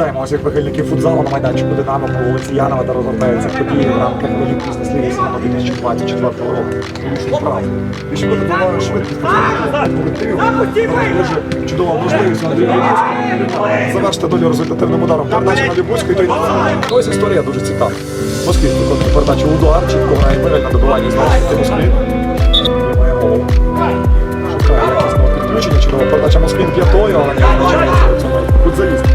Нагадаємо, ось як вихильники футзалу на майданчику Динамо по вулиці Янова, де розгортаються події в рамках Олімпійської сліги сезону 2024 року. Тому Вправо. І ще буде тривалою швидкість колективу. Дуже чудова можливість Андрія Лібуцького завершити долю результативним ударом. Передача на Лібуцького і той Ось історія дуже цікава. Москві виконує передачу удар, чітко грає Мирель на добиванні знову Москві. Шукає якісного підключення, чудова передача Москвін п'ятою, але не визначається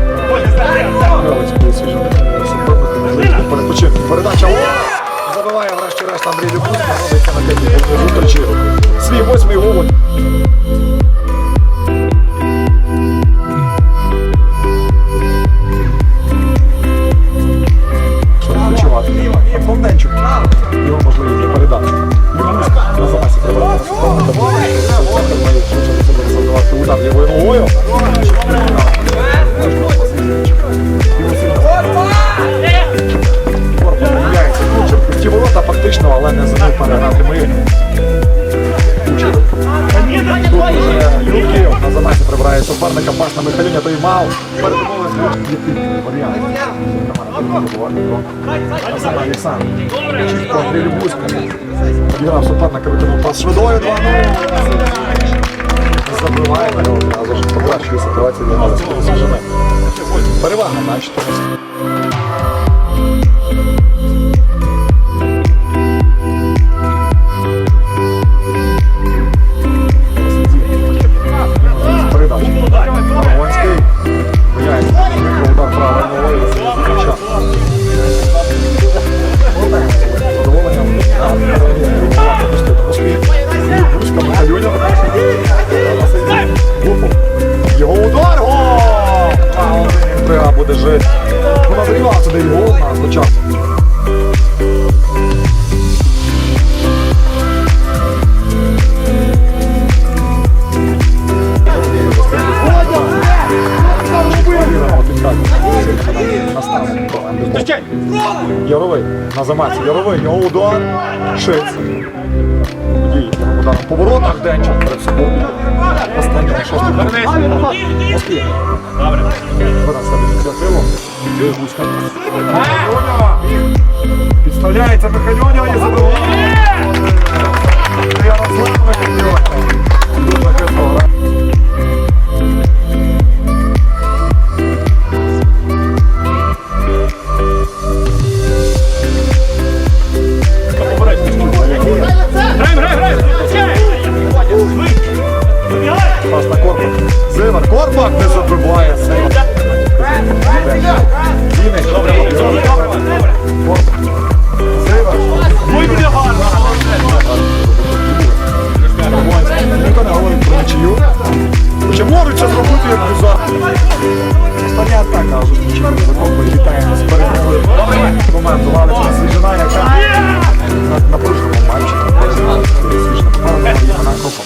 Передача о! Забиває врешті-решт Андрій Любуцький, народиться на п'ятій зустрічі. Свій восьмий гол. Богданчук. Його можливість передачі. Любуцький на запасі. Завдавати удар лівою ногою. Мав. Передумовили з Олександр. Чітко Андрій Любуський. Обіграв суперника, виконав пас швидою 2-0. Забиває його одразу ж покращує ситуацію для нас Перевага на 14. Буде жити. Ну, назрівав сюди і гол на спочатку. Яровий на замаці. Яровий, його удар. Діє його ударом по воротах. Денчик перед собою. Останній шостий Вернись. Добре. Вона себе ініціативу. Підставляється Михайлюня четвертий закон ми вітаємо з перемогою. Команду Валича Свіжина, яка на матчі. Свіжина, вона копа.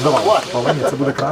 Здавалося, повинні, це буде краще.